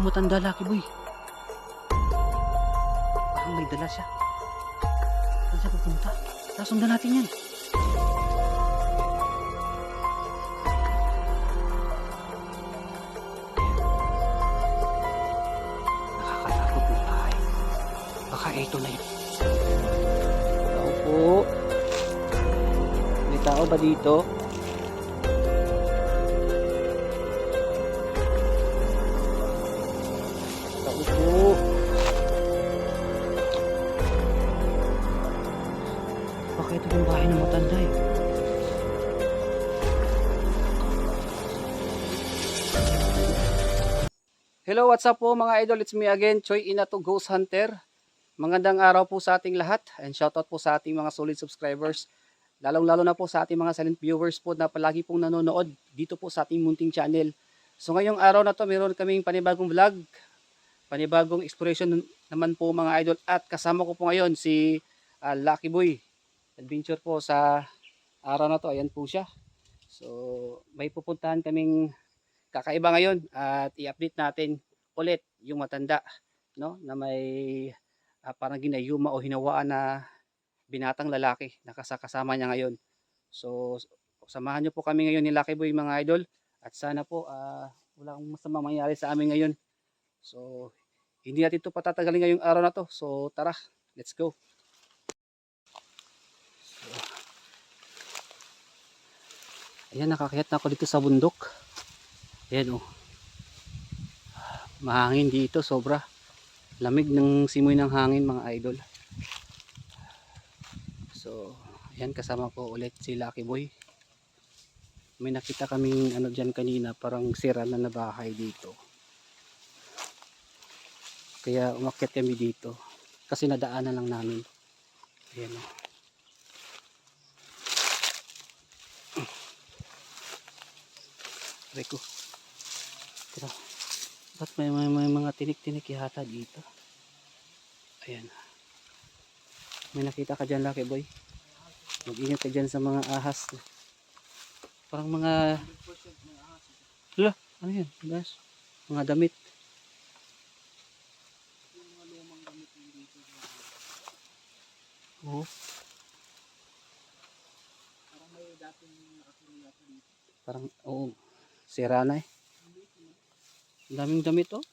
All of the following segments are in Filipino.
yung matanda laki boy. Parang may dala siya. Saan siya pupunta? Tara, sundan natin yan. Nakakatakot na bahay. Baka ito na yun. Tao po. May tao ba dito? Tao po. Baka ito yung bahay ng matanda eh. Hello, what's up po mga idol? It's me again, Choi Inato Ghost Hunter. Magandang araw po sa ating lahat and shoutout po sa ating mga solid subscribers. Lalong-lalo na po sa ating mga silent viewers po na palagi pong nanonood dito po sa ating munting channel. So ngayong araw na to, meron kaming panibagong vlog, panibagong exploration naman po mga idol at kasama ko po ngayon si ah, Lucky Boy. Adventure po sa araw na to, ayan po siya. So may pupuntahan kaming kakaiba ngayon at i-update natin ulit yung matanda no na may ah, parang ginayuma o hinawaan na binatang lalaki na kasakasama niya ngayon. So samahan niyo po kami ngayon ni Lucky Boy mga idol at sana po ah, wala akong masama mangyari sa amin ngayon. So hindi natin ito patatagalin ngayong araw na to. So tara, let's go. Ayan nakakayat na ako dito sa bundok. Ayan oh. Mahangin dito sobra. Lamig ng simoy ng hangin mga idol. So, ayan kasama ko ulit si Lucky Boy. May nakita kaming ano diyan kanina, parang sira na na bahay dito. Kaya umakyat kami dito kasi nadaanan lang namin. Ayan oh. Reko. Tira. Ba't may, may, may mga tinik-tinik yata dito? Ayan. May nakita ka dyan, Lucky Boy. Mag-ingat ka dyan sa mga ahas. Parang mga... Hala, ano yan? Guys, mga damit. Oo. Parang, oo. Sira na eh. Ang daming damit oh.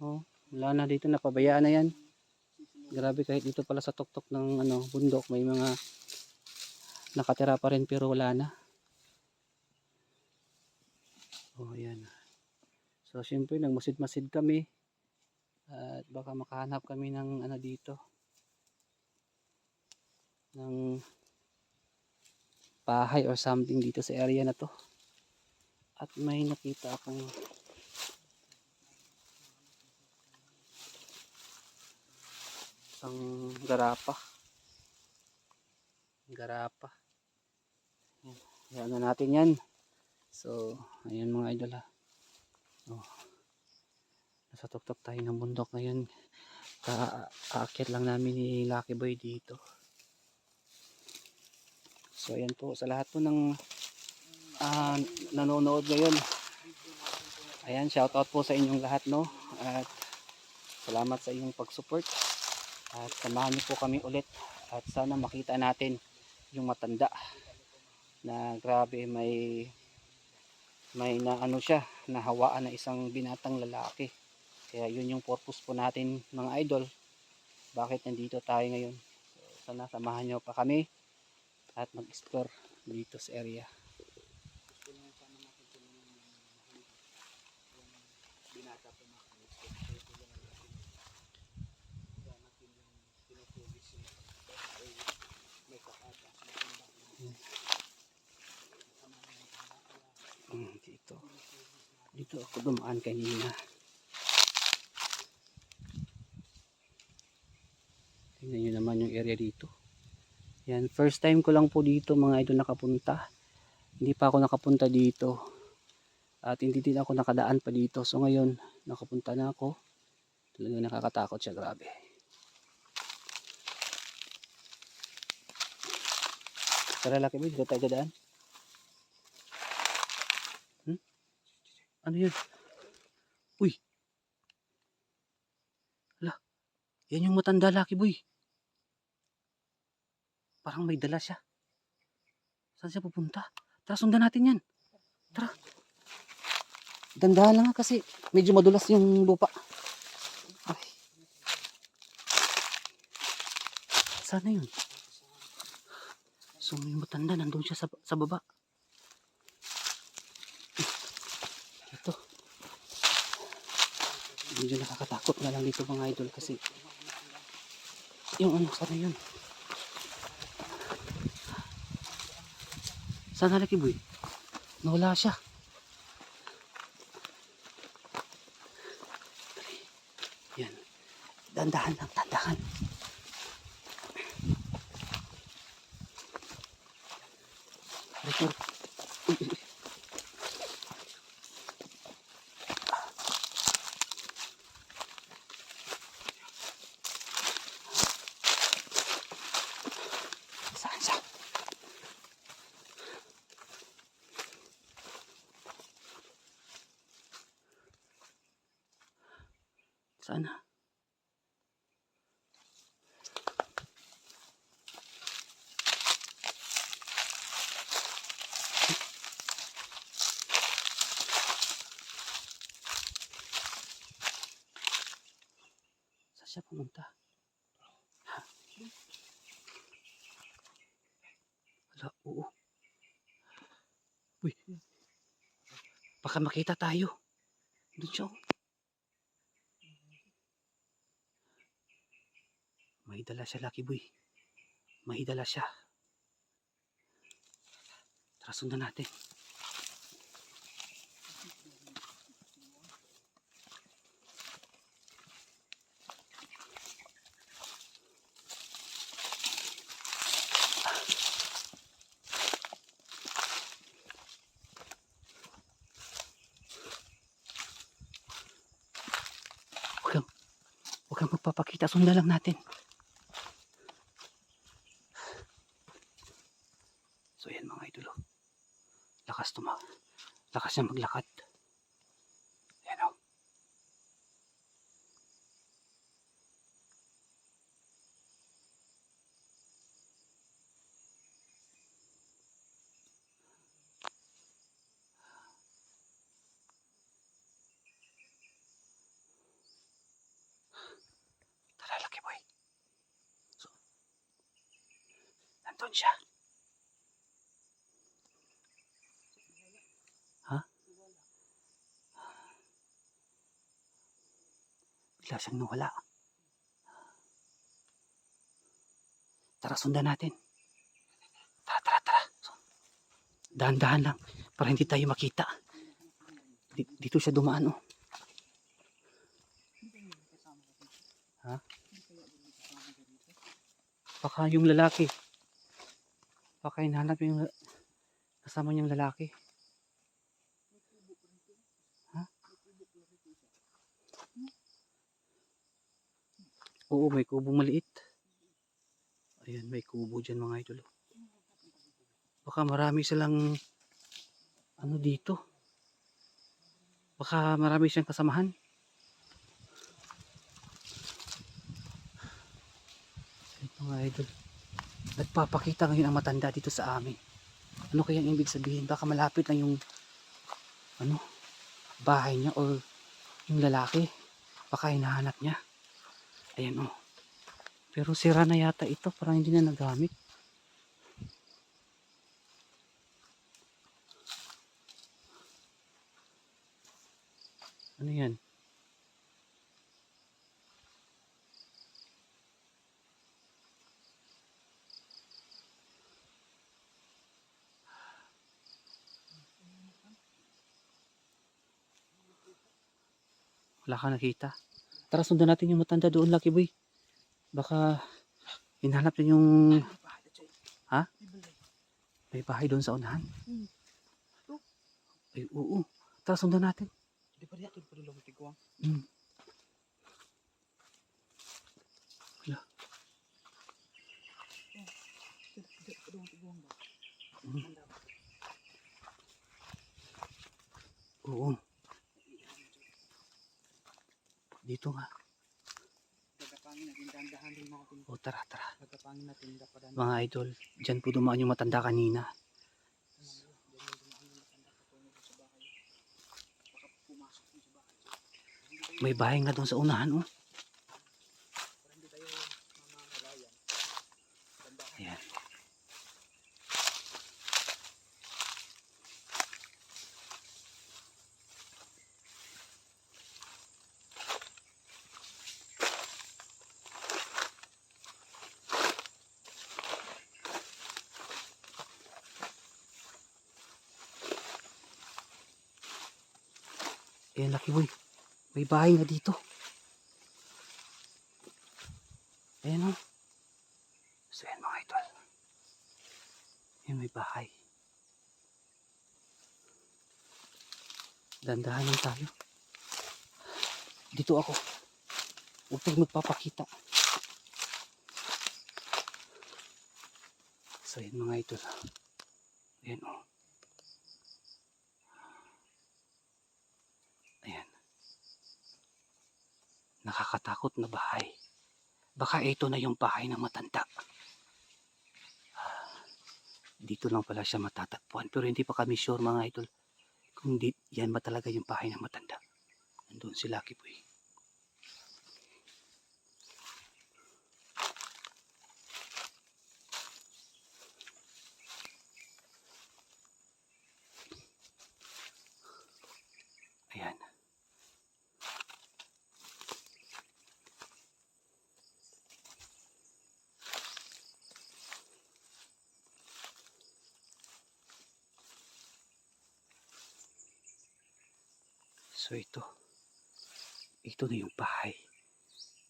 Oh, wala na dito napabayaan na yan. Grabe kahit dito pala sa tuktok ng ano bundok may mga nakatira pa rin pero wala na. Oh, yan. So, syempre nagmasid-masid kami. At baka makahanap kami ng ano dito. Ng bahay or something dito sa area na to. At may nakita akong isang garapa. Garapa. Yan. Na natin yan. So, ayan mga idol ha. Oh. Nasa tuktok tayo ng bundok ngayon. Kaakit lang namin ni Lucky Boy dito. So, ayan po sa lahat po ng ah, nanonood ngayon. Ayan, shoutout po sa inyong lahat, no? At salamat sa inyong pag-support. At samahan niyo po kami ulit. At sana makita natin yung matanda na grabe may may na ano siya, nahawaan na isang binatang lalaki. Kaya yun yung purpose po natin mga idol. Bakit nandito tayo ngayon? So, sana samahan niyo pa kami at mag-explore dito sa area. Mm, dito. Dito ako dumaan kanina. Tingnan nyo naman yung area dito. Yan, first time ko lang po dito mga idol nakapunta. Hindi pa ako nakapunta dito. At hindi din ako nakadaan pa dito. So ngayon, nakapunta na ako. Talagang nakakatakot siya, grabe. Tara laki ba, dito tayo dadaan. Hmm? Ano yun? Uy. Ala. Yan yung matanda Lucky Boy. Parang may dala siya. Saan siya pupunta? Tara, sundan natin yan. Tara. Dandahan lang kasi medyo madulas yung lupa. Ay. Sana yun? So may matanda, nandun siya sa, sa baba. Ito. Medyo nakakatakot na lang dito mga idol kasi yung ano, sana yun? Sana laki boy? Nawala siya. Yan. Dandahan lang, dandahan. Siya pumunta? Ha? Wala, oo. Uy. Baka makita tayo. Doon siya. oh. May dala siya, Lucky Boy. May dala siya. Tara, sundan natin. Magpapakita. Sundan lang natin. So yan mga idolo. Lakas tuma. Lakas niya maglakad. Yan o. Tara, Lucky Boy. So, nandun siya. Bigla siyang nawala. Tara, sundan natin. Tara, tara, tara. Dahan-dahan lang para hindi tayo makita. Di- Dito siya dumaan, oh. Ha? Baka yung lalaki. Baka hinahanap yung kasama niyang lalaki. Oo, may kubong maliit. Ayan, may kubo dyan mga idol. Baka marami silang ano dito. Baka marami siyang kasamahan. Ayan, mga idol. Nagpapakita ngayon ang matanda dito sa amin. Ano kaya ang ibig sabihin? Baka malapit lang yung ano, bahay niya or yung lalaki. Baka hinahanap niya. Ayan o. Pero sira na yata ito. Parang hindi na nagamit. Ano yan? Wala ka nakita. Tara sundan natin yung matanda doon, Lucky Boy. Baka hinahanap niya yung... Ha? May bahay doon sa unahan. Ay, oo. Tara sundan natin. Di pa diya, di pa dulu tiguang. Hmm. Wala. Ba? Hmm. Oo. Dito nga. O tara, tara. Dapadan. Mga idol, dyan po dumaan yung matanda kanina. May bahay nga doon sa unahan, oh. Ayan, Lucky Boy. May bahay nga dito. Ayan, oh. So, ayan mga idol. Ayan, may bahay. Dandahan lang tayo. Dito ako. Huwag tayo magpapakita. So, ayan mga idol. Ayan, oh. Nakakatakot na bahay. Baka ito na yung bahay ng matanda. Dito lang pala siya matatagpuan. Pero hindi pa kami sure mga idol. Kung di, yan ba talaga yung bahay ng matanda. Nandun si Lucky Boy. So ito. Ito na yung bahay.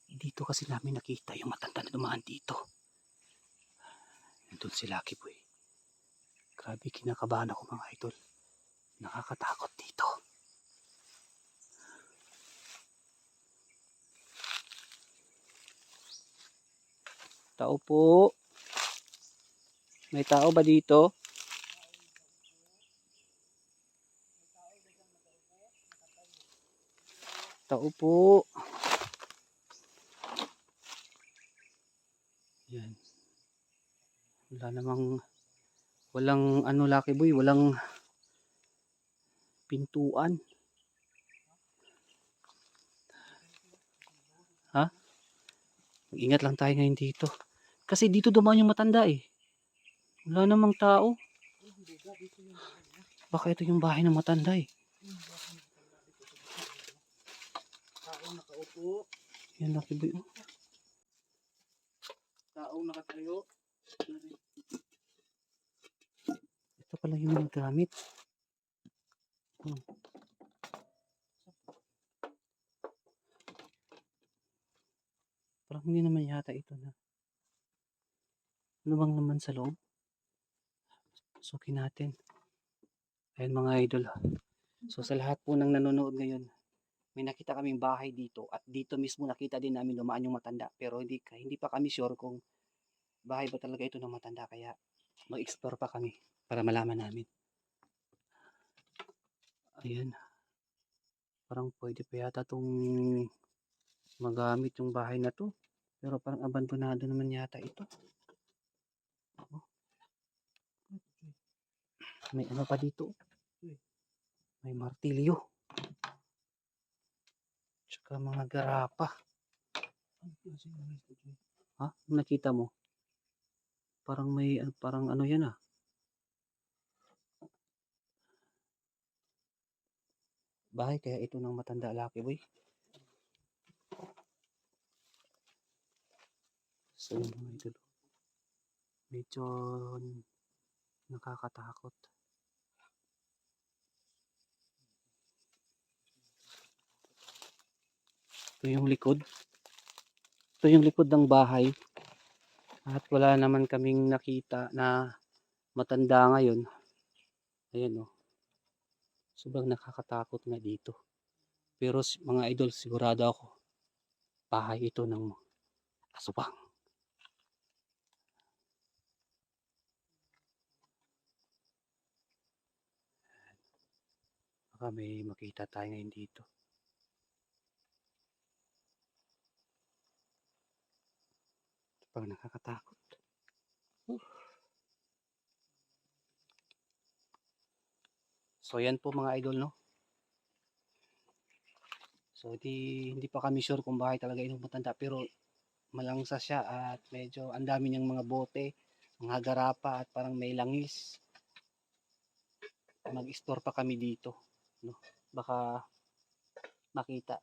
Dito kasi namin nakita yung matanda na dumaan dito. Nandun si Lucky Boy. Grabe kinakabahan ako mga idol. Nakakatakot dito. Tao po. May tao ba dito? Tao po. Yan. Wala namang walang ano Lucky Boy, walang pintuan. Ha? Mag-ingat lang tayo ngayon dito. Kasi dito dumaan yung matanda eh. Wala namang tao. Baka ito yung bahay ng matanda eh. Tao nakaupo. Yan Lucky Boy. oh. Tao nakatayo. Ito pala yung mga gamit. Hmm. Parang hindi naman yata ito na. Ano bang naman sa loob? Sukin natin. Ayan mga idol. So sa lahat po ng nanonood ngayon, may nakita kaming bahay dito at dito mismo nakita din namin dumaan yung matanda pero hindi hindi pa kami sure kung bahay ba talaga ito ng matanda kaya mag-explore pa kami para malaman namin. Ayan. Parang pwede pa yata itong magamit yung bahay na to. Pero parang abandonado naman yata ito. Oh. May ano pa dito. May martilyo. Tsaka mga garapa. Ha? Nakita mo? Parang may ano- parang ano yan ah. Bahay kaya ito ng matanda Lucky Boy. So yun mga. Medyo nakakatakot. Ito yung likod. Ito yung likod ng bahay. At wala naman kaming nakita na matanda ngayon. Ayan o. Sobrang nakakatakot nga dito. Pero mga idol, sigurado ako, bahay ito ng aswang. Baka may makita tayo ngayon dito. Pag nakakatakot. Huh. So yan po mga idol no. So di hindi pa kami sure kung bakit talaga inog matanda pero malangsa siya at medyo ang dami niyang mga bote, mga garapa at parang may langis. Mag-store pa kami dito, no. Baka makita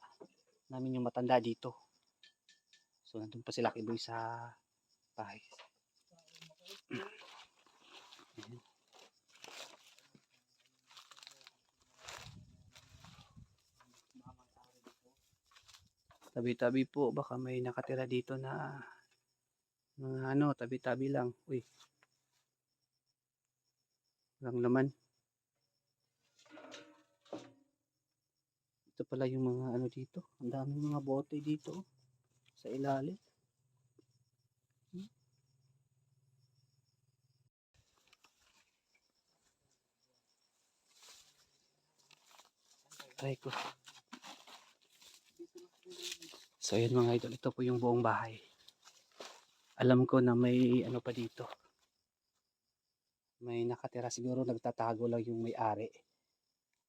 namin yung matanda dito. So nandun pa si Lucky Boy sa bahay. Tabi-tabi po, baka may nakatira dito na mga ano, tabi-tabi lang. Uy. Walang laman. Ito pala yung mga ano dito. Ang daming mga bote dito. Sa ilalim. Aray ko. So yun mga idol, ito po yung buong bahay. Alam ko na may ano pa dito. May nakatira siguro nagtatago lang yung may-ari.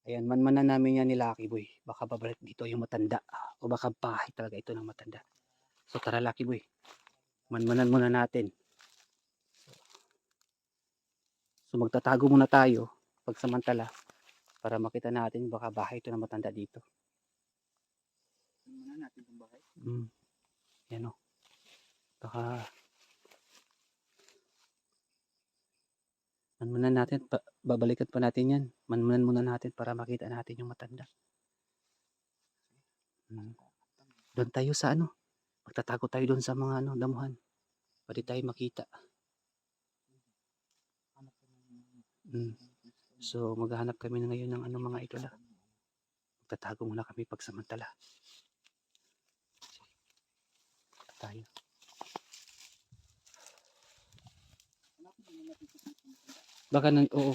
Ayan, manmanan namin yan ni Lucky Boy. Baka babalik dito yung matanda. O baka bahay talaga ito ng matanda. So tara Lucky Boy. Manmanan muna natin. So magtatago muna tayo pagsamantala para makita natin baka bahay ito ng matanda dito. Ano na natin itong bahay? Mm. Yan o. Baka manmanan natin, pa, babalikan pa natin yan. Manmanan muna natin para makita natin yung matanda. Mm. Doon tayo sa ano, magtatago tayo doon sa mga ano, damuhan. Pwede tayo makita. Mm. So maghahanap kami na ngayon ng ano mga idol ah. Magtatago muna kami pagsamantala. Tayo. Baka nan, oo,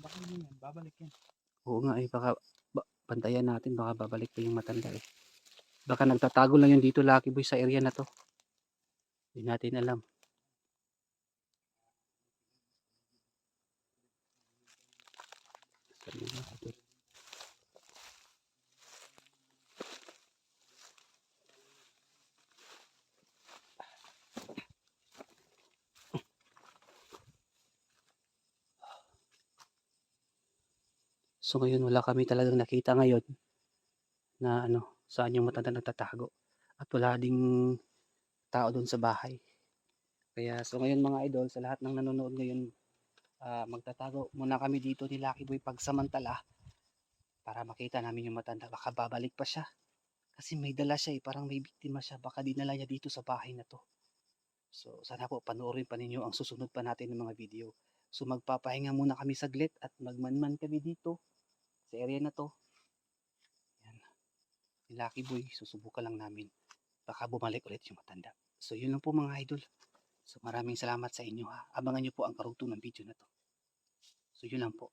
Baka yan, babalik yan. Oo nga eh, baka ba, bantayan natin, baka babalik pa yung matanda eh. Baka nagtatago lang yun dito, Lucky Boy, sa area na to. Hindi natin alam. So ngayon wala kami talagang nakita ngayon na ano, saan yung matanda nagtatago. At wala ding tao doon sa bahay. Kaya so ngayon mga idol, sa lahat ng nanonood ngayon, ah, magtatago muna kami dito ni Lucky Boy pagsamantala para makita namin yung matanda. Baka babalik pa siya. Kasi may dala siya eh, parang may biktima siya. Baka dinala niya dito sa bahay na to. So sana po panoorin pa ninyo ang susunod pa natin ng mga video. So magpapahinga muna kami saglit at magmanman kami dito sa area na to. Lucky Boy, susubukan lang namin. Baka bumalik ulit yung matanda. So yun lang po mga idol. So maraming salamat sa inyo ha. Abangan nyo po ang karugtong ng video na to. So yun lang po.